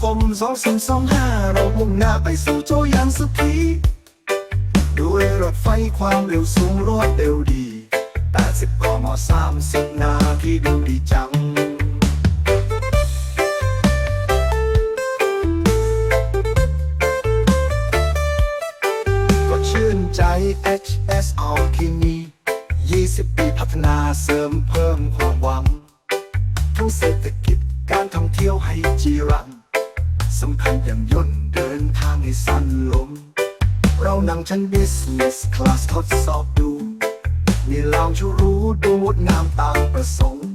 คม2025 เรามุ่งหน้าไปสู่โจยานสุขีด้วยรถไฟความเร็วสูงรวดเร็วดี80กม30 นาทีดูดีจังก็ชื่นใจ HS เอาที่นี่20 ปีพัฒนาเสริมเพิ่มความหวังทั้งเศรษฐกิจการท่องเที่ยวให้จีรัง สั้นลงเรานั่งชั้น business class ทดสอบดูมีลาวชูรู้ดูงดงามตามประสงค์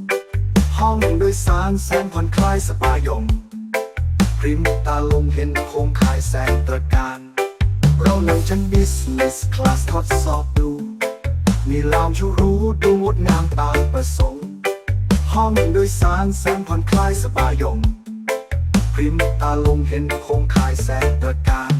ห้องโดยสารแสนผ่อนคลายสบายยมพริมตาลงเห็นโครงข่ายแสงตระการ เรานั่งชั้น business class ทดสอบดูมีลาวชูรู้ดูงดงามตามประสงค์ ห้องโดยสารแสนผ่อนคลายสบายยมพริมตาลงเห็นโครงข่ายแสงตระการ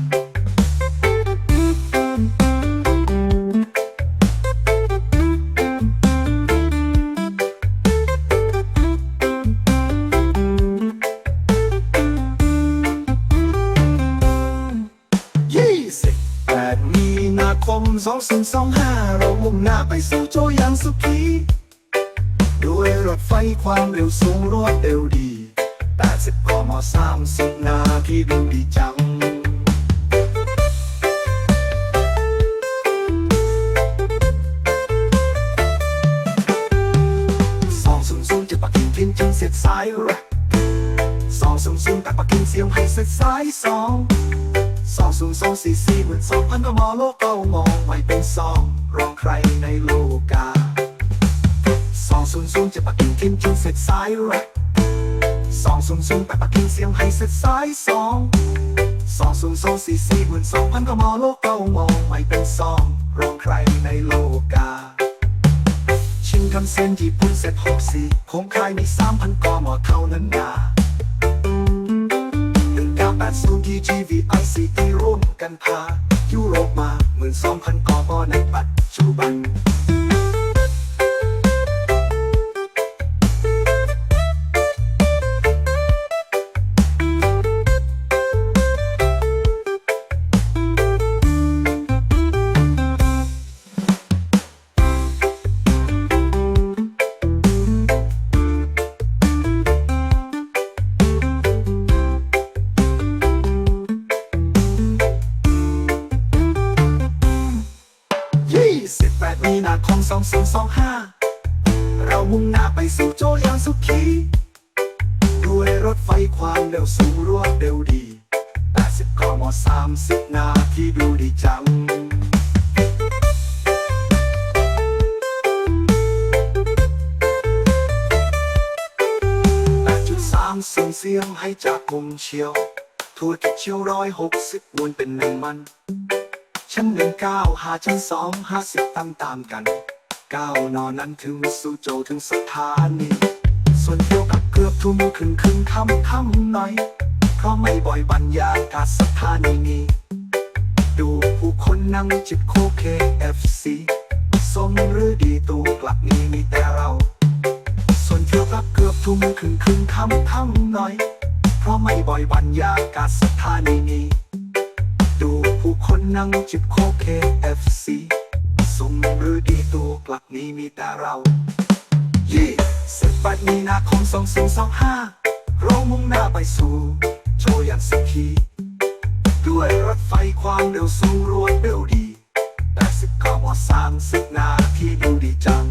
ม2025 เรามุ่งหน้าไปสู่โจยานสุขีด้วยรถไฟความเร็วสูงรวดเร็วดี 80กม30 นาทีดูดีจังสองศูนย์ศูนย์จะปักกิ่งพินจึงเสร็จสายแรกสองศูนย์ศูนย์ตักปักกิ่งเสียงให้เสร็จสายสอง สองศูนย์สองสี่สี่หมื่นสองพันก็มอโลกเก้ามองไว้เป็นสองรองใครในโลกาสองศูนย์ศูนย์จะปักกิ่งทิมจึงเสร็จสายแรกสองศูนย์ศูนย์แต่ปักกิ่งเสียงให้เสร็จสายสองสองศูนย์สองสี่สี่หมื่นสองพันก็มอโลกเก้ามองไม่เป็นสองรองใครในโลกาชินคันเซ็นญี่ปุ่นเสร็จหกสี่คงคายมีสามพันกมเท่านั้นนา หนึ่งเก้าแปดศูนย์ TGV ICE ร่วมกันพา ยุโรปมาเหมือนสองพันกมในปัจจุบัน 28มีนาคม2025 เรามุ่งหน้าไปสู่โจยานสุขีด้วยรถไฟความเร็วสูงรวดเร็วดี 80กม30 นาทีดูดีจังส่งเสียงให้จากมุมเชียว ทั่วกิจเชียวร้อยหกสิบมวลเป็นหนึ่งมัน ชั้นหนึ่งเก้าหาชั้นสองห้าสิบตามตามกันก้าวนอนนั้นถึงสู่โจถึงสถานีส่วนเที่ยวกับเกือบทุ่มครึ่งครึ่งค่ำค่ำหน่อย เพราะไม่บ่อยบรรยากาศสถานีนี้ดูผู้คนนั่งจิบโคเคเอฟซีสมหรือดีตูกลับนี้มีแต่เรา ส่วนเที่ยวกับเกือบทุ่มครึ่งครึ่งค่ำค่ำหน่อย เพราะไม่บ่อยบรรยากาศสถานีนี้ นั่งจิบโคเคเอฟซีสุ่มหรือดีตัวกลับนี้มีแต่เรายี่สิบแปดมีนาคมสองสี่สองห้าเรามุ่งหน้าไปสู่โชยันสกีด้วยรถไฟความเร็วสูงรวดเร็วดีแปดสิบกมสามสิบนาทีดูดีจัง